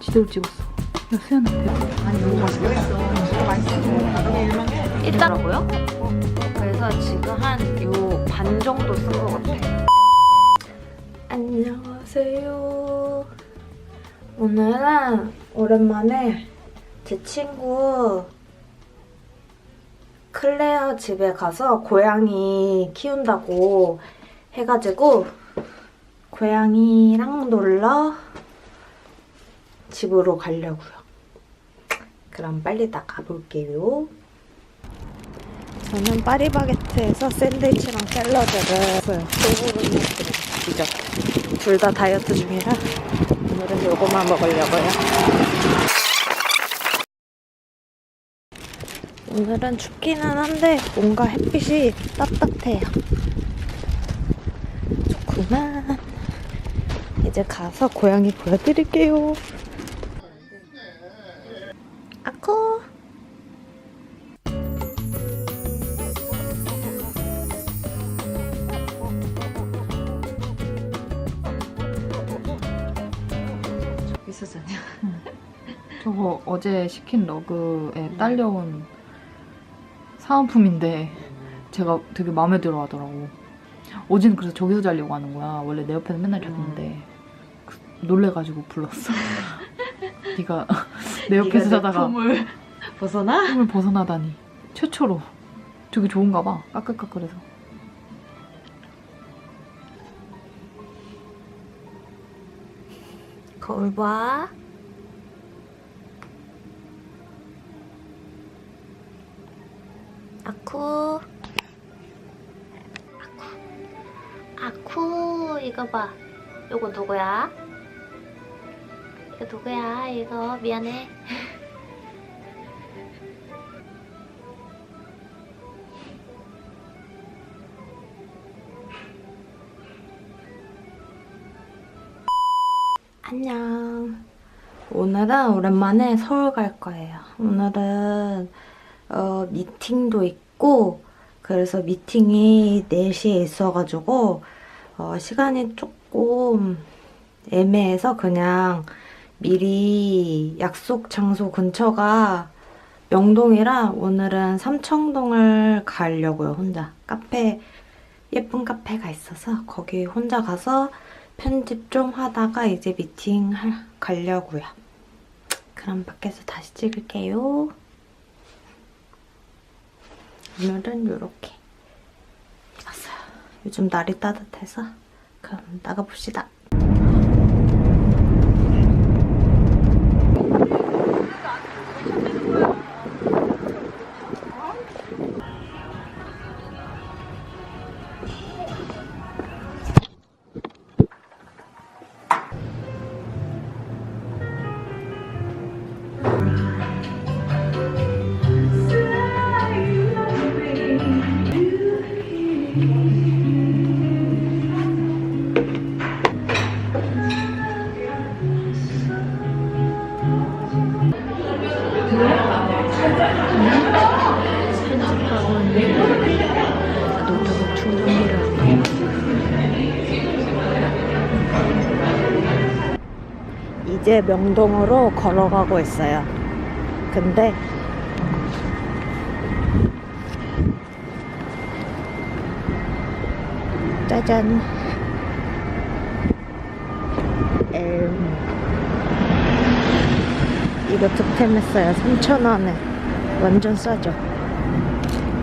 제대로 찍었어. 야, 수연아. 아니, 너무 맛있겠다. 있다라고요? 그래서 지금 한 요 반 정도 쓴 것 같아요. 안녕하세요. 오늘은 오랜만에 제 친구 클레어 집에 가서 고양이 키운다고 해가지고 고양이랑 놀러 집으로 가려고요. 그럼 빨리 나가볼게요. 저는 파리바게트에서 샌드위치랑 샐러드를 소고기 디저트 둘다 다이어트 중이라 오늘은 요거만 먹으려고요. 오늘은 춥기는 한데 뭔가 햇빛이 따뜻해요. 좋구만. 이제 가서 고양이 보여드릴게요. 아쿠. 있었잖아요. 저거 어제 시킨 러그에 딸려온 사은품인데 제가 되게 마음에 들어 하더라고. 어제는 그래서 저기서 자려고 하는 거야. 원래 내 옆에서 맨날 잤는데 그- 놀래가지고 불렀어. 네가 내 옆에서 자다가 을 벗어나? 꿈을 벗어나다니 최초로 되게 좋은가 봐. 까끌까끌해서. 거울 봐. 아쿠. 아쿠. 아쿠. 이거 봐. 이거 누구야? 이거 누구야? 이거 미안해. 안녕. 오늘은 오랜만에 서울 갈 거예요. 오늘은 어, 미팅도 있고 그래서 미팅이 4시에 있어가지고 어, 시간이 조금 애매해서 그냥 미리 약속 장소 근처가 명동이라 오늘은 삼청동을 가려고요, 혼자. 카페, 예쁜 카페가 있어서 거기 혼자 가서 편집 좀 하다가 이제 미팅 할, 가려고요. 그럼 밖에서 다시 찍을게요. 오늘은 이렇게 입었어요. 요즘 날이 따뜻해서 그럼 나가봅시다. 이제 명동으로 걸어가고 있어요. 근데 짜잔. 음. 이거 득템했어요. 3,000원에. 완전 싸죠?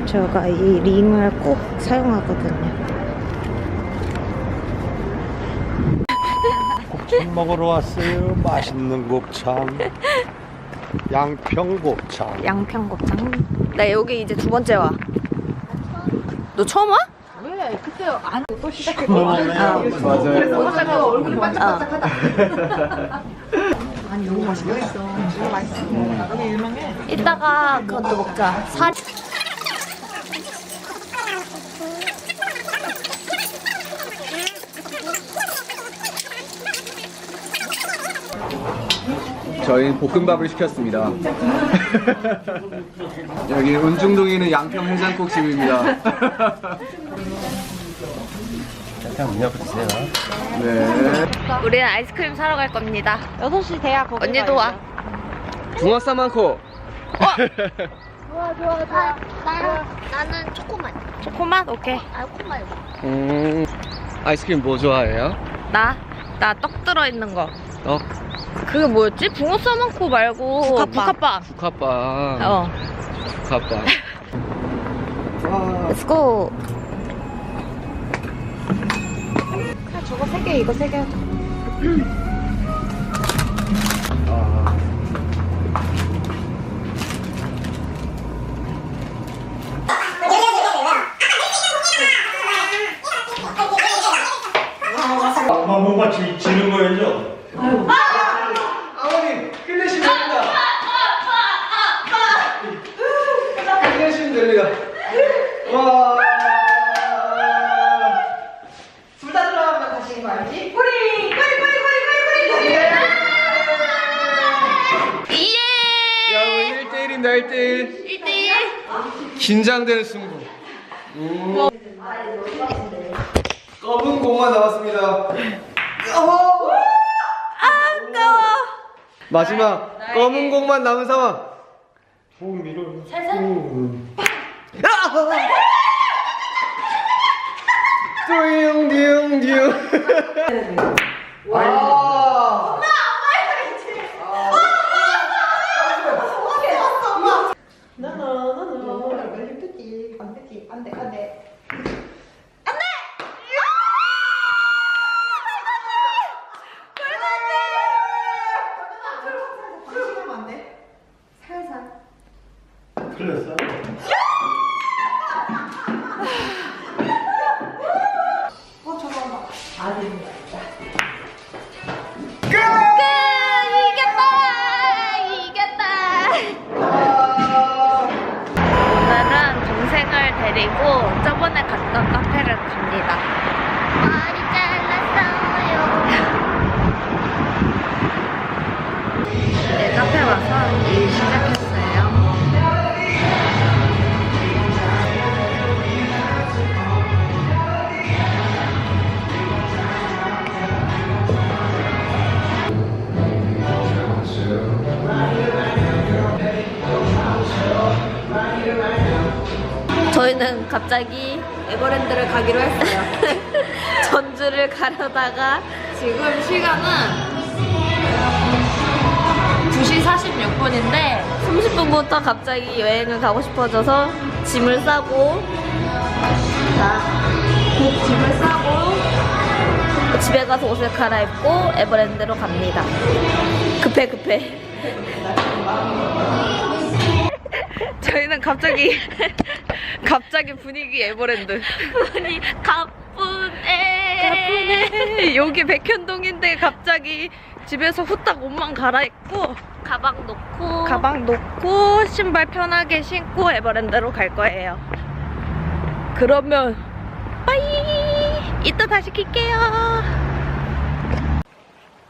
제가 이 링을 꼭 사용하거든요. 곱창 먹으러 왔어요. 맛있는 곱창. 양평 곱창. 양평곱창. 나 여기 이제 두 번째 와. 너 처음 와? 왜? 그때 안 맞아요. 얼굴이 어. 아니 너무 맛있겠어. 너무 맛있어. 여기 유명해. 이따가 그것도 먹자. 사... 저희는 볶음밥을 시켰습니다. 여기 운중동에 있는 양평 해장국집입니다. 그냥 문 앞에 드세요. 네. 우리는 아이스크림 사러 갈 겁니다. 6시 돼야 거기 언니도 와. 붕어 싸만코. 나는 초코맛. 초코맛? 오케이. 아, 코맛. 음. 아이스크림 뭐 좋아해요? 나? 나 떡 들어있는 거. 어? 그게 뭐였지? 붕어 싸만코 말고 북핫빵. 북핫빵. 북핫빵. 어. 북핫빵. Let's go. 저거 세 개, 이거 세 개. 엄마 뭔가 지, 지는 거야죠? 아버님 끝내시면 됩니다. 끝내시면 됩니다. 와. 둘다 들어가면 다시 이거 알지? 뿌리! 뿌리, 뿌리, 뿌리, 뿌리, 뿌리! 예! 야, 우리 1대1입니다, 1대1. 1대1. 긴장되는 승부. 오. 검은 공만 남았습니다. 어허! 아까워. 마지막 검은 공만 남은 상황. 좀 밀어. 띠용 띠용 띠용. 와. 너너너너 힘들지 안 되지 안돼 안돼 틀렸어? 오늘은 동생을 데리고 저번에 갔던 카페를 갑니다. 저희는 갑자기 에버랜드를 가기로 했어요. 전주를 가려다가 지금 시간은 2시 46분인데 30분부터 갑자기 여행을 가고 싶어져서 짐을 싸고 자, 짐을 싸고 집에 가서 옷을 갈아입고 에버랜드로 갑니다. 급해 급해. 저희는 갑자기 갑자기 분위기 에버랜드. 아니 가뿐해. 가뿐해. 여기 백현동인데 갑자기 집에서 후딱 옷만 갈아입고 가방 놓고 가방 놓고 신발 편하게 신고 에버랜드로 갈 거예요. 그러면 빠이 이따 다시 킬게요.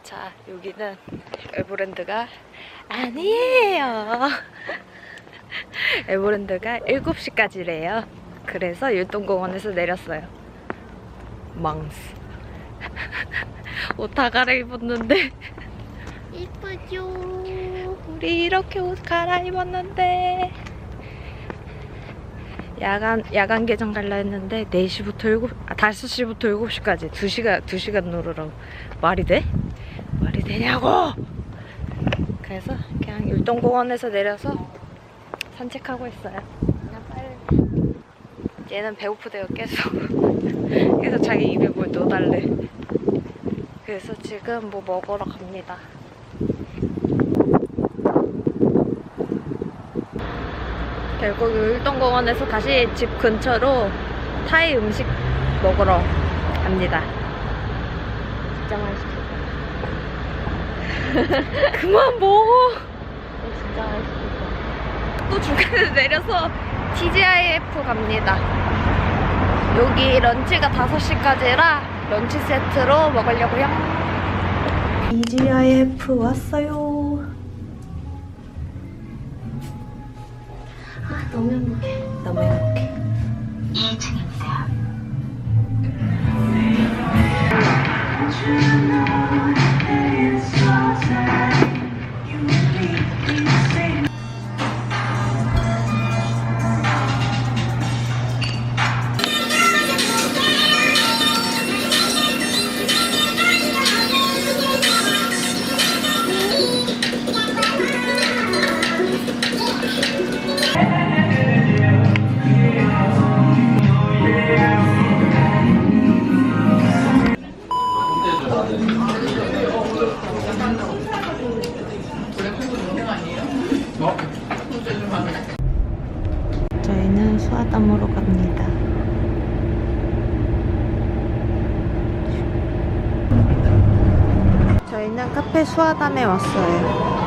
자 여기는 에버랜드가 아니에요. 에버랜드가 7시까지래요. 그래서 율동공원에서 내렸어요. 망스. 옷 다 갈아입었는데 이쁘죠? 우리 이렇게 옷 갈아입었는데 야간 야간 개장 갈라 했는데 4시부터 7 아, 5시부터 7시까지 2시간 2시간 놀으라고 말이 돼? 말이 되냐고. 그래서 그냥 율동공원에서 내려서 산책하고 있어요. 그냥 빨리. 얘는 배고프대요 계속. 그래서 자기 입에 뭘 넣어달래. 그래서 지금 뭐 먹으러 갑니다. 결국 율동공원에서 다시 집 근처로 타이 음식 먹으러 갑니다. 진짜 맛있겠다. 그만 먹어. 진짜 맛있겠다. 또 중간에 내려서 TGIF 갑니다. 여기 런치가 5시까지라 런치 세트로 먹으려고요. TGIF 왔어요. 아, 너무 행복해. 너무 행복해. 수아담에 왔어요.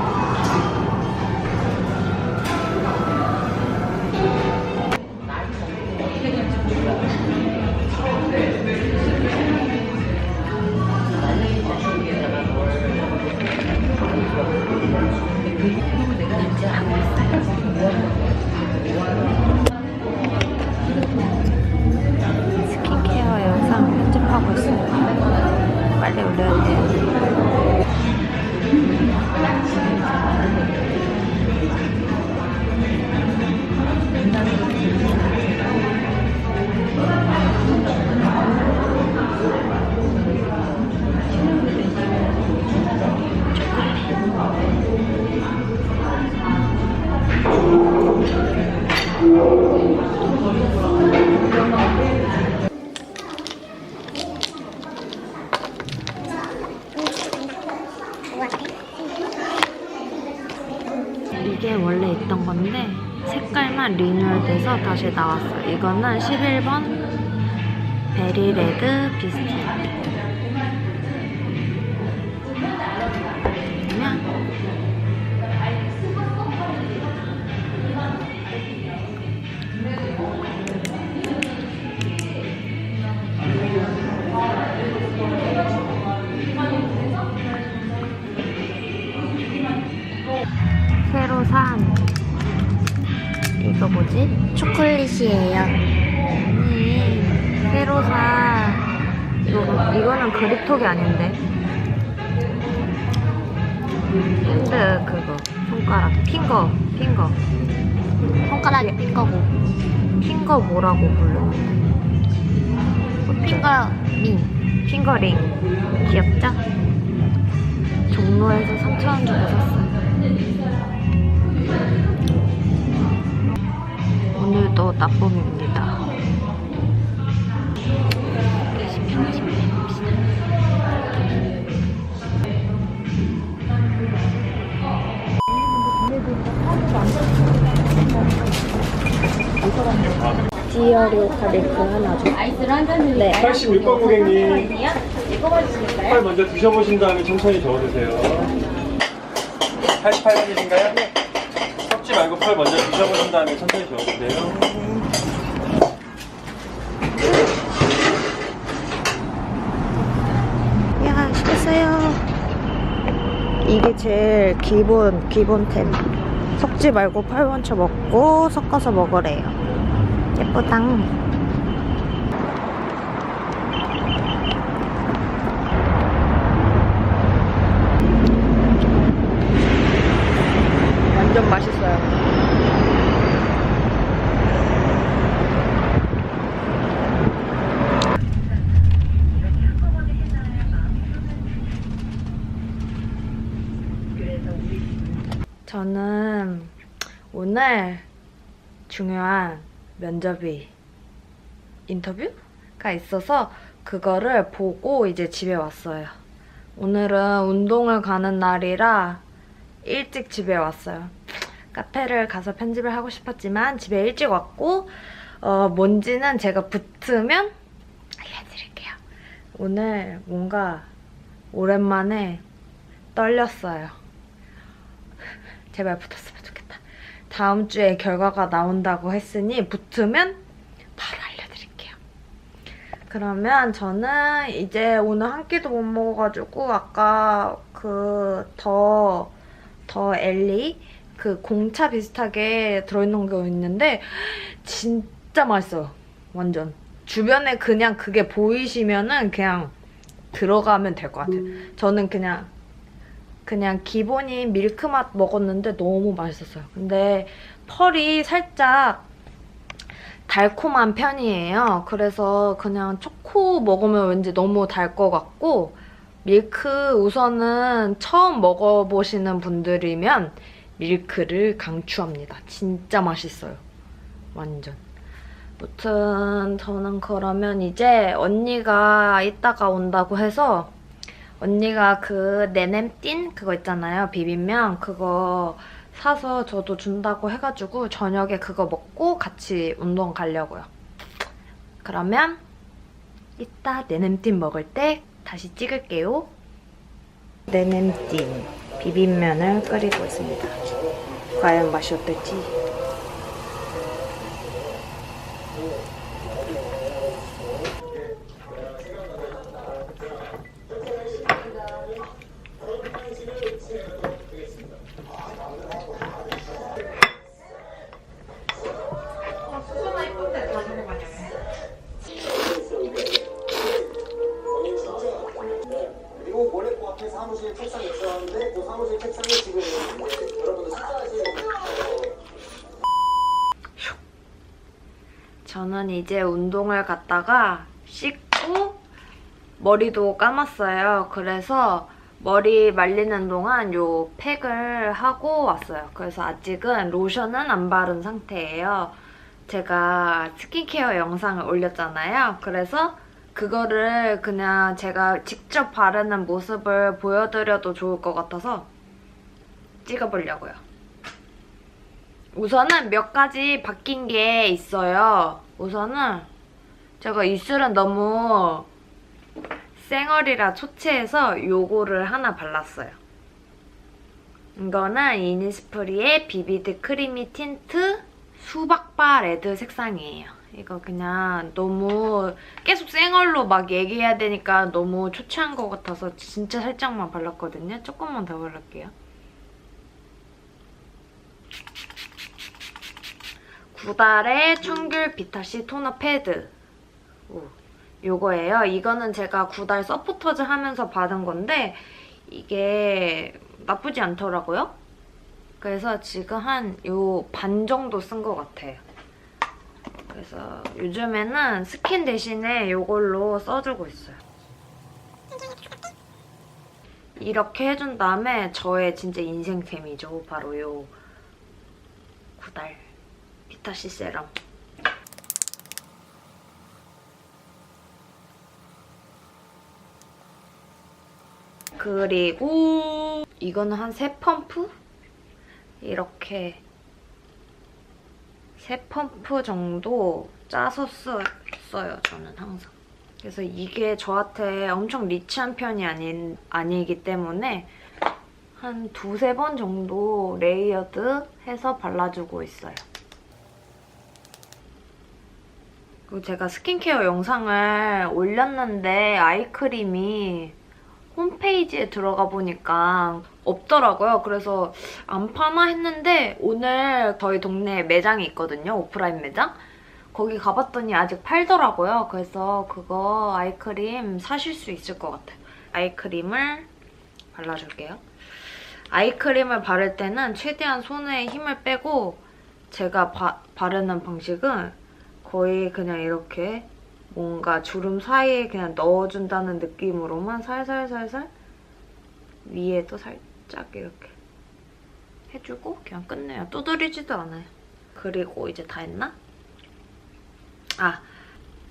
이게 원래 있던 건데 색깔만 리뉴얼돼서 다시 나왔어요. 이거는 11번 베리레드 비스킷. 뭐지? 초콜릿이에요. 아니 새로 산 이거 이거는 그립톡이 아닌데 핸드 그거 손가락 핑거 핑거 손가락이 핀 거고. 핑거 뭐라고 부르는데 핑거 링. 핑거링 귀엽죠? 종로에서 3,000원 주고 샀어요 오늘도 나쁨입니다 디어리 타르트 하나 줘. 네. 86번 고객님. 팔 먼저 드셔보신 다음에 천천히 저어드세요. 88번이신가요? 네. 섞지 말고 팔 먼저 드셔보신 다음에 천천히 저어주세요. 야, 시켰어요. 이게 제일 기본, 기본템. 섞지 말고 팔번쳐 먹고 섞어서 먹으래요. 예쁘당. 완전 맛있어요. 저는 오늘 중요한 면접이 인터뷰가 있어서 그거를 보고 이제 집에 왔어요. 오늘은 운동을 가는 날이라 일찍 집에 왔어요. 카페를 가서 편집을 하고 싶었지만 집에 일찍 왔고 어, 뭔지는 제가 붙으면 알려드릴게요. 오늘 뭔가 오랜만에 떨렸어요. 제발 붙었으면 좋겠다. 다음 주에 결과가 나온다고 했으니 붙으면 바로 알려드릴게요. 그러면 저는 이제 오늘 한 끼도 못 먹어가지고 아까 그 더 더 엘리 그 공차 비슷하게 들어있는 거 있는데 진짜 맛있어요. 완전. 주변에 그냥 그게 보이시면은 그냥 들어가면 될 것 같아요. 저는 그냥 그냥 기본인 밀크맛 먹었는데 너무 맛있었어요. 근데 펄이 살짝 달콤한 편이에요. 그래서 그냥 초코 먹으면 왠지 너무 달 것 같고 밀크 우선은 처음 먹어보시는 분들이면 밀크를 강추합니다. 진짜 맛있어요. 완전. 무튼 저는 그러면 이제 언니가 이따가 온다고 해서 언니가 그 네냄띤 그거 있잖아요. 비빔면 그거 사서 저도 준다고 해가지고 저녁에 그거 먹고 같이 운동 가려고요. 그러면 이따 네냄띤 먹을 때 다시 찍을게요. 네냄띤 비빔면을 끓이고 있습니다. 과연 맛이 어떨지. 이제 운동을 갔다가 씻고 머리도 감았어요. 그래서 머리 말리는 동안 요 팩을 하고 왔어요. 그래서 아직은 로션은 안 바른 상태예요. 제가 스킨케어 영상을 올렸잖아요. 그래서 그거를 그냥 제가 직접 바르는 모습을 보여드려도 좋을 것 같아서 찍어보려고요. 우선은 몇 가지 바뀐 게 있어요. 우선은 제가 입술은 너무 쌩얼이라 초췌해서 요거를 하나 발랐어요. 이거는 이니스프리의 비비드 크리미 틴트 수박바 레드 색상이에요. 이거 그냥 너무 계속 쌩얼로 막 얘기해야 되니까 너무 초췌한 것 같아서 진짜 살짝만 발랐거든요. 조금만 더 바를게요. 구달의 청귤 비타시 토너 패드. 오, 요거예요. 이거는 제가 구달 서포터즈 하면서 받은 건데 이게 나쁘지 않더라고요. 그래서 지금 한 요 반 정도 쓴 것 같아요. 그래서 요즘에는 스킨 대신에 요걸로 써주고 있어요. 이렇게 해준 다음에 저의 진짜 인생템이죠. 바로 요 구달 비타시 세럼. 그리고 이거는 한 세 펌프? 이렇게 세 펌프 정도 짜서 써, 써요, 저는 항상. 그래서 이게 저한테 엄청 리치한 편이 아닌, 아니기 때문에 한 두세 번 정도 레이어드 해서 발라주고 있어요. 그리고 제가 스킨케어 영상을 올렸는데 아이크림이 홈페이지에 들어가 보니까 없더라고요. 그래서 안 파나 했는데 오늘 저희 동네에 매장이 있거든요. 오프라인 매장. 거기 가봤더니 아직 팔더라고요. 그래서 그거 아이크림 사실 수 있을 것 같아요. 아이크림을 발라줄게요. 아이크림을 바를 때는 최대한 손에 힘을 빼고 제가 바, 바르는 방식은 거의 그냥 이렇게 뭔가 주름 사이에 그냥 넣어준다는 느낌으로만 살살살살 위에도 살짝 이렇게 해주고 그냥 끝내요. 두드리지도 않아요. 그리고 이제 다 했나? 아,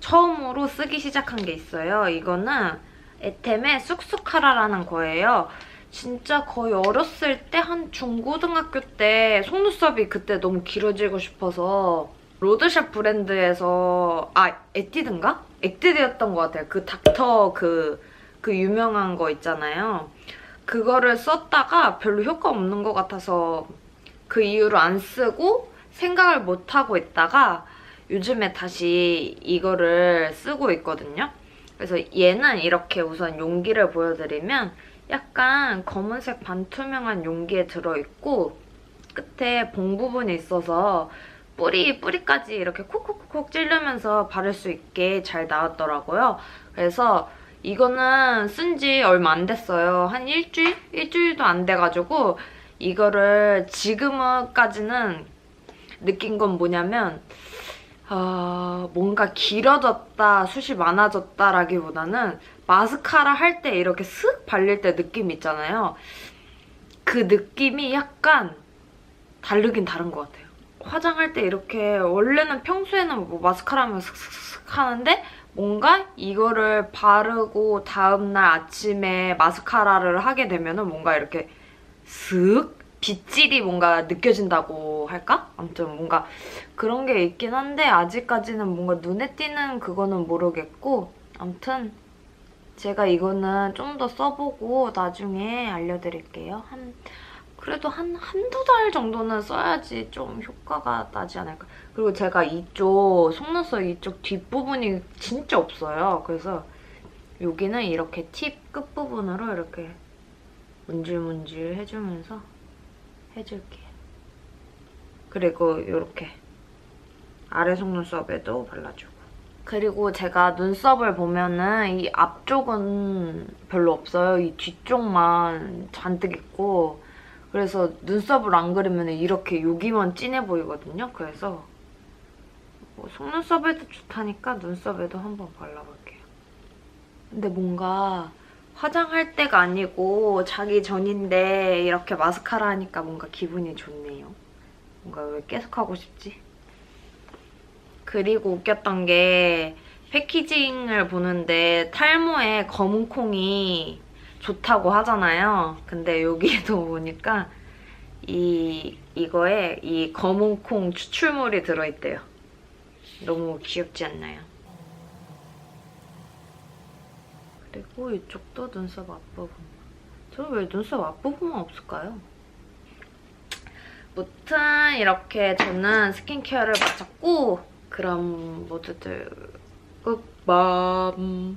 처음으로 쓰기 시작한 게 있어요. 이거는 에템의 쑥쑥하라라는 거예요. 진짜 거의 어렸을 때 한 중고등학교 때 속눈썹이 그때 너무 길어지고 싶어서 로드샵 브랜드에서 아 에뛰드인가? 에뛰드였던 것 같아요. 그 닥터 그, 그 유명한 거 있잖아요. 그거를 썼다가 별로 효과 없는 것 같아서 그 이후로 안 쓰고 생각을 못 하고 있다가 요즘에 다시 이거를 쓰고 있거든요. 그래서 얘는 이렇게 우선 용기를 보여드리면 약간 검은색 반투명한 용기에 들어있고 끝에 봉 부분이 있어서 뿌리, 뿌리까지 이렇게 콕콕콕 찌르면서 바를 수 있게 잘 나왔더라고요. 그래서 이거는 쓴 지 얼마 안 됐어요. 한 일주일? 일주일도 안 돼가지고 이거를 지금까지는 느낀 건 뭐냐면 어, 뭔가 길어졌다, 숱이 많아졌다라기보다는 마스카라 할 때 이렇게 슥 발릴 때 느낌 있잖아요. 그 느낌이 약간 다르긴 다른 것 같아요. 화장할 때 이렇게 원래는 평소에는 뭐 마스카라 하면 슥슥슥 하는데 뭔가 이거를 바르고 다음날 아침에 마스카라를 하게 되면 은 뭔가 이렇게 슥 빗질이 뭔가 느껴진다고 할까? 아무튼 뭔가 그런 게 있긴 한데 아직까지는 뭔가 눈에 띄는 그거는 모르겠고 아무튼 제가 이거는 좀 더 써보고 나중에 알려드릴게요. 한 그래도 한 한두 달 정도는 써야지 좀 효과가 나지 않을까. 그리고 제가 이쪽 속눈썹 이쪽 뒷부분이 진짜 없어요. 그래서 여기는 이렇게 팁 끝부분으로 이렇게 문질문질 해주면서 해줄게요. 그리고 이렇게 아래 속눈썹에도 발라주고. 그리고 제가 눈썹을 보면은 이 앞쪽은 별로 없어요. 이 뒤쪽만 잔뜩 있고 그래서 눈썹을 안 그리면 이렇게 여기만 진해 보이거든요. 그래서 뭐 속눈썹에도 좋다니까 눈썹에도 한번 발라볼게요. 근데 뭔가 화장할 때가 아니고 자기 전인데 이렇게 마스카라 하니까 뭔가 기분이 좋네요. 뭔가 왜 계속 하고 싶지? 그리고 웃겼던 게 패키징을 보는데 탈모에 검은 콩이 좋다고 하잖아요. 근데 여기에도 보니까 이 이거에 이 검은 콩 추출물이 들어있대요. 너무 귀엽지 않나요? 그리고 이쪽도 눈썹 앞부분. 저는 왜 눈썹 앞부분만 없을까요? 무튼 이렇게 저는 스킨케어를 마쳤고 그럼 모두들 끝밤